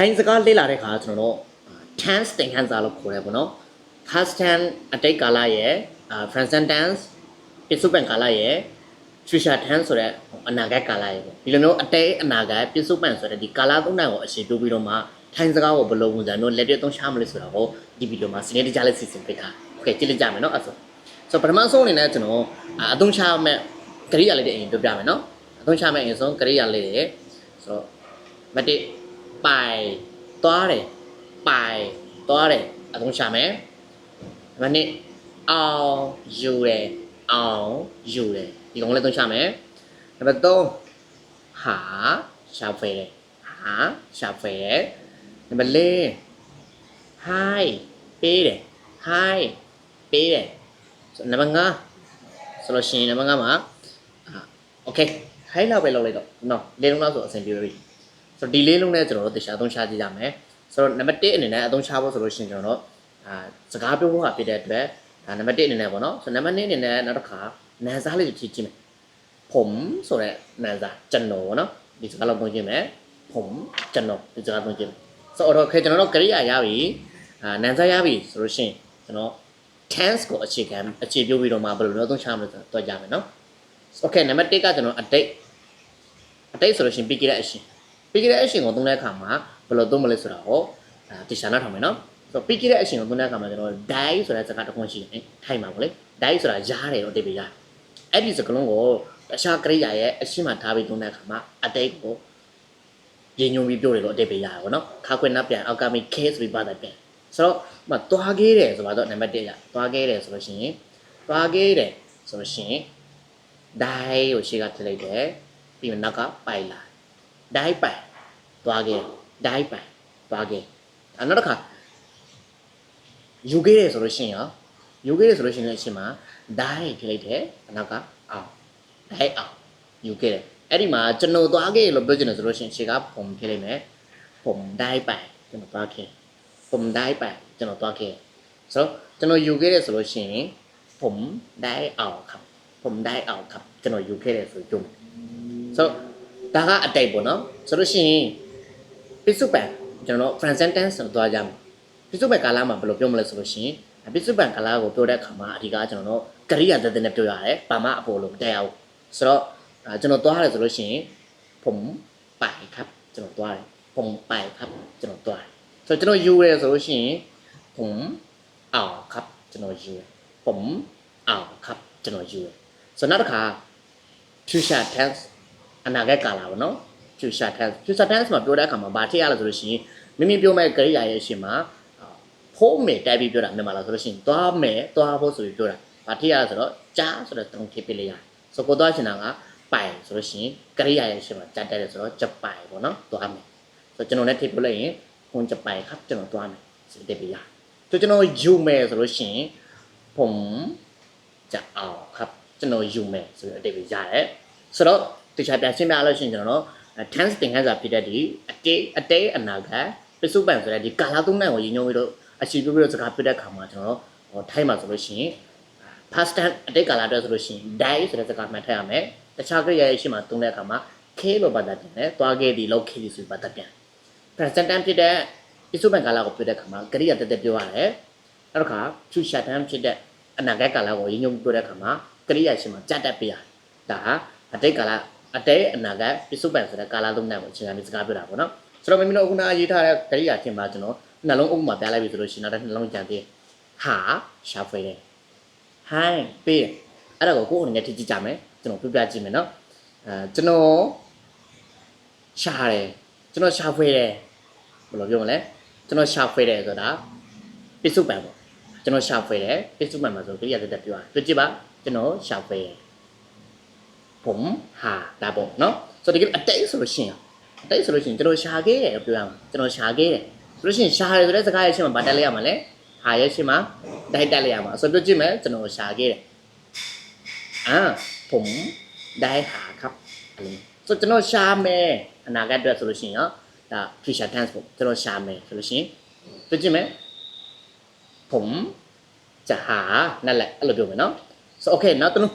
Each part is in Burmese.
ထိုင်းစကားလေ့လာတဲ့အခါကျွန်တော်တို့ tense သင်ခန်းစာလို့ခေါ်တယ်ပေါ့နော် past tense အတိတ်ကာလရဲ့ present tense ပစ္စုပန်ကာလရဲ့ future tense ဆိုတဲ့အနာဂတ်ကာလရဲ့ဒီလိုမျိုးအတိတ်အနာဂတ်ပစ္စုပန်ဆိုတဲ့ဒီကာလသုံးနိုင်ကိုအရှိပြုပြီးတော့မှထိုင်းစကားကိုဘယ်လိုပုံစံမျိုးလက်တွေ့သုံးချမလဲဆိုတာကိုဒီဗီဒီယိုမှာစနေတကြလေးစီစဉ်ပေးထား။ Okay ကြည့်လိုက်ကြမယ်နော်အဲ့ဆိုဆိုပထမဆုံးအနေနဲ့ကျွန်တော်အသုံးချမဲ့ကရိယာလေးတွေအရင်ပြောပြမယ်နော်။အသုံးချမဲ့အရင်ဆုံးကရိယာလေးတွေဆိုတော့မတစ် ပိုင်သွားတယ်ပိုင်သွားတယ်အသုံးချမယ်မနစ်အောင်ယူတယ်အောင်ယူတယ်ဒီကောင်လေးသုံးချမယ်နံပါတ်3ဟာရှာဖွေတယ်ဟာရှာဖွေတယ်နံပါတ်4 hi ပေးတယ် hi ပေးတယ်ဆိုနံပါတ်5ဆိုလို့ရှိရင်နံပါတ်5မှာအာ okay hi လောက်ပဲလောက်လိုက်တော့နော်လေးလုံးလောက်ဆိုအဆင်ပြေပြီ ဆိုတော့ဒီလေးလုံးနဲ့ကျွန်တော်တို့တရားအသုံးချကြည့်ကြမယ်ဆိုတော့နံပါတ်1အနေနဲ့အသုံးချဖို့ဆိုလို့ရှိရင်ကျွန်တော်တို့အာစကားပြောဖို့ဟာဖြစ်တဲ့အတွက်ဒါနံပါတ်1အနေနဲ့ပေါ့နော်ဆိုတော့နံပါတ်2အနေနဲ့နောက်တစ်ခါနန်းစားလေးကိုကြည့်ကြည့်မယ်ผมဆိုတဲ့နန်းစားကျွန်တော်ပေါ့နော်ဒီစကားလောက်သုံးကြည့်မယ်ผมကျွန်တော်ဒီစကားသုံးကြည့်မယ်ဆိုတော့โอเคကျွန်တော်တို့ကရိယာရပြီအာနန်းစားရပြီဆိုလို့ရှိရင်ကျွန်တော် tense ကိုအခြေခံအခြေပြုပြီးတော့မှဘယ်လိုမျိုးသုံးချမလဲဆိုတော့ကြမယ်နော် okay နံပါတ်1ကကျွန်တော်အတိတ်အတိတ်ဆိုလို့ရှိရင်ပြီးခဲ့တဲ့အရှင် ပြီးခဲ့တဲ့အရှင်ကိုသုံးတဲ့အခါမှာဘယ်လိုသုံးမလဲဆိုတာကိုအာတခြားနားထောင်မယ်နော်ဆိုတော့ပြီးခဲ့တဲ့အရှင်ကိုသုံးတဲ့အခါမှာကျွန်တော် die ဆိုတဲ့စကားတစ်ခုရှိတယ်ထိုင်မှာပေါ့လေ die ဆိုတာရားတယ်တော့တိတ်ပြရားအဲ့ဒီစကားလုံးကိုတခြားကရိယာရဲ့အရှင်မှာထားပြီးသုံးတဲ့အခါမှာအတိတ်ကိုရင်းညွှန်းပြီးပြောတယ်လို့အတိတ်ပြရတယ်ပေါ့နော်ခါခွင့်နှပ်ပြန်အောက်ကမိ case ပြီးပါတဲ့ပြန်ဆိုတော့မသွားခဲ့တယ်ဆိုတော့နံပါတ်1ရသွားခဲ့တယ်ဆိုလို့ရှိရင်သွားခဲ့တယ်ဆိုလို့ရှိရင်ဒိုင်းကိုရှေ့ကထည့်လိုက်တယ်ပြီးမှနောက်ကပိုက်လာဒိုင်းပိုင် သွားခဲ့ဒိုက်ပန်သွားခဲ့နောက်တစ်ခါယူခဲ့တယ်ဆိုလို့ရှိရင်ရောယူခဲ့တယ်ဆိုလို့ရှိရင်လည်းအရှင်မှာဒိုက်ဖြစ်လိုက်တယ်အနောက်ကအောင်ဒိုက်အောင်ယူခဲ့တယ်အဲ့ဒီမှာကျွန်တော်သွားခဲ့လို့ပြောချင်တယ်ဆိုလို့ရှိရင်ခြေကပုံဖြစ်လိုက်မယ်ပုံဒိုက်ပန်ကျွန်တော်သွားခဲ့ပုံဒိုက်ပန်ကျွန်တော်သွားခဲ့ဆိုတော့ကျွန်တော်ယူခဲ့တယ်ဆိုလို့ရှိရင်ပုံဒိုက်အောင်ခပ်ပုံဒိုက်အောင်ခပ်ကျွန်တော်ယူခဲ့တယ်ဆိုကြုံဆိုတော့ဒါကအတိတ်ပေါ့နော်ဆိုလို့ရှိရင် ပိစုပန်ကျွန်တော် present tense ဆိုသွားကြမယ်ပိစုပန်ကာလမှာဘယ်လိုပြောမလဲဆိုလို့ရှိရင်ပိစုပန်ကာလကိုပြောတဲ့အခါမှာအဓိကကျွန်တော်တို့ကရိယာတသက်နဲ့ပြောရတယ်ဘာမှအပေါ်လို့မတက်ရဘူးဆိုတော့အာကျွန်တော်သွားရတယ်ဆိုလို့ရှိရင်ผมไปครับကျွန်တော်သွားတယ်ผมไปครับကျွန်တော်သွားတယ်ဆိုတော့ကျွန်တော်ယူရဲဆိုလို့ရှိရင်ผมเอาครับကျွန်တော်ယူတယ်ผมเอาครับကျွန်တော်ယူတယ် ဆိုတော့နောက်တစ်ခါ future tense အနာဂတ်ကာလပေါ့နော် future tense future tense မှာပြောတဲ့အခါမှာဘာထည့်ရလဲဆိုလို့ရှိရင်မိမိပြောမဲ့ကရိယာရဲ့အရှင်မှာဖိုးမယ်တိုက်ပြီးပြောတာမြန်မာလားဆိုလို့ရှိရင်သွားမယ်သွားဖို့ဆိုပြီးပြောတာဘာထည့်ရလဲဆိုတော့ကြားဆိုတော့တုံးထည့်ပေးလိုက်ရတယ်ဆိုကိုသွားရှင်တာကပိုင်ဆိုလို့ရှိရင်ကရိယာရဲ့အရှင်မှာကြားတက်တယ်ဆိုတော့ဂျပိုင်ပေါ့နော်သွားမယ်ဆိုတော့ကျွန်တော်လည်းထည့်ပြလိုက်ရင်ကွန်ဂျပိုင်ခပ်ကျွန်တော်သွားမယ်ဆိုတက်ပေးရဆိုကျွန်တော်ယူမယ်ဆိုလို့ရှိရင်ဖုံကြအောင်ခပ်ကျွန်တော်ယူမယ်ဆိုပြီးအတိတ်ပဲရတယ်ဆိုတော့တခြားပြန်ရှင်းပြလို့ရှိရင်ကျွန်တော် tense သင်ခန်းစာဖြစ်တဲ့ဒီအတေးအတေးအနာဂတ်ပစ္စုပန်ဆိုတဲ့ဒီကာလသုံးနိုင်ကိုရည်ညွှန်းပြီးတော့အရှိပြပြီးတော့စကားပြတဲ့အခါမှာကျွန်တော်တို့ဟိုထိုင်းမှာဆိုလို့ရှိရင် past tense အတိတ်ကာလအတွက်ဆိုလို့ရှိရင် die ဆိုတဲ့စကားမှတ်ထားရမယ်တခြားကြရရဲ့ရှိမှသုံးတဲ့အခါမှာ k လို့ပတ်သက်ပြန်တယ်သွားခဲ့ဒီလောက် k ဆိုပြီးပတ်သက်ပြန် present tense ဖြစ်တဲ့ပစ္စုပန်ကာလကိုပြတဲ့အခါမှာကရိယာတက်တက်ပြောရတယ်နောက်တစ်ခါ future tense ဖြစ်တဲ့အနာဂတ်ကာလကိုရည်ညွှန်းပြတဲ့အခါမှာကရိယာရှင်မှာကြက်တက်ပေးရတယ်။ဒါဟာအတိတ်ကာလ အတိတ်အနာဂတ်ပစ္စုပန်ဆိုတဲ့ကာလသုံးနိုင်ကိုအခြေခံပြီးစကားပြောတာပေါ့နော်။ဆိုတော့မိမိတို့အခုနအရေးထားတဲ့ကရိယာရှင်မှာကျွန်တော်နှလုံးအုပ်မှာပြလိုက်ပြီဆိုလို့ရှိရင်နောက်တစ်နှလုံးကြံသေးဟာရှာဖွေတယ်။ဟိုင်းပေးတယ်။အဲ့ဒါကိုကိုယ်အနေနဲ့ထိကြည့်ကြမယ်။ကျွန်တော်ပြပြကြည့်မယ်နော်။အဲကျွန်တော်ရှာတယ်ကျွန်တော်ရှာဖွေတယ်ဘယ်လိုပြောမလဲကျွန်တော်ရှာဖွေတယ်ဆိုတာပစ္စုပန်ပေါ့ကျွန်တော်ရှာဖွေတယ်ပစ္စုပန်မှာဆိုကရိယာတက်တက်ပြောရတယ်တွေ့ကြည့်ပါကျွန်တော်ရှာဖွေผม หาဒါပေါ့เนาะဆိုတော့ဒီကအတိတ်ဆိုလို့ရှိရင်အတိတ်ဆိုလို့ရှိရင်ကျွန်တော်ရှာခဲ့တယ်လို့ပြောရမှာကျွန်တော်ရှာခဲ့တယ်ဆိုလို့ရှိရင်ရှာတယ်ဆိုတဲ့စကားရဲ့ရှင်းမှာဗာတက်လိုက်ရမှာလဲဟာရဲ့ရှင်းမှာဒိုက်တက်လိုက်ရမှာဆိုတော့ပြောကြည့်မယ်ကျွန်တော်ရှာခဲ့တယ်အာผมได้หาครับအဲ့လိုဆိုတော့ကျွန်တော်ရှာမယ်အနာဂတ်အတွက်ဆိုလို့ရှိရင်ရောဒါ future tense ပေါ့ကျွန်တော်ရှာမယ်ဆိုလို့ရှိရင်ပြောကြည့်မယ်ผมจะหานั่นแหละအဲ့လိုပြောမယ်เนาะ so okay နောက်တစ်လုံး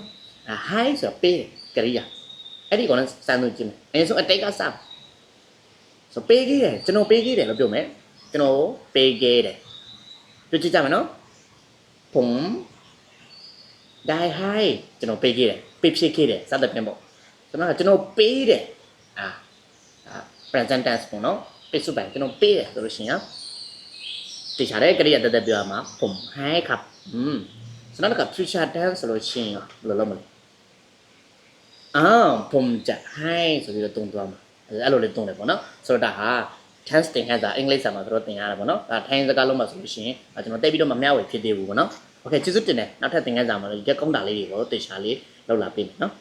hi ဆိုတော့ပေးတယ် ကရိယာအဲ့ဒီကောင်လည်းစမ်းလို့ကြည့်မယ်အရင်ဆုံးအတိတ်ကစစ ဆိုပေးခဲ့တယ်ကျွန်တော်ပေးခဲ့တယ်လို့ပြောမယ်ကျွန်တော်ပေးခဲ့တယ်ပြောကြည့်ကြမယ်နော်ผมได้ให้ကျွန်တော်ပေးခဲ့တယ်ပေးဖြစ်ခဲ့တယ်စသဖြင့်ပေါ့ကျွန်တော်ကကျွန်တော်ပေးတယ်အာအာ present tense ပေါ့နော်ပိစုပိုင်ကျွန်တော်ပေးတယ်ဆိုလို့ရှိရင်တေချာတဲ့ကရိယာတက်တက်ပြောရမှာผมให้ครับอืมစနောက်တစ်ခါ future tense ဆိုလို့ရှိရင်ရောဘယ်လိုလုပ်မလဲ အာဘုံကြဟိုင်းဆိုပြီးတော့တုံသွားမှာအဲ့လိုလေးတုံတယ်ပေါ့နော်ဆိုတော့ဒါဟာ tense သင်ခဲ့တာအင်္ဂလိပ်စာမှာတို့သင်ရတာပေါ့နော်ဒါ tense စကားလုံးမှာဆိုလို့ရှိရင်ကျွန်တော်တိတ်ပြီးတော့မမျှဝေဖြစ်သေးဘူးပေါ့နော် okay ကျေးဇူးတင်တယ်နောက်ထပ်သင်ခဲ့စာမှာလည်းရက်ကောင်းတာလေးတွေကိုတေချာလေးလောက်လာပေးမယ်နော်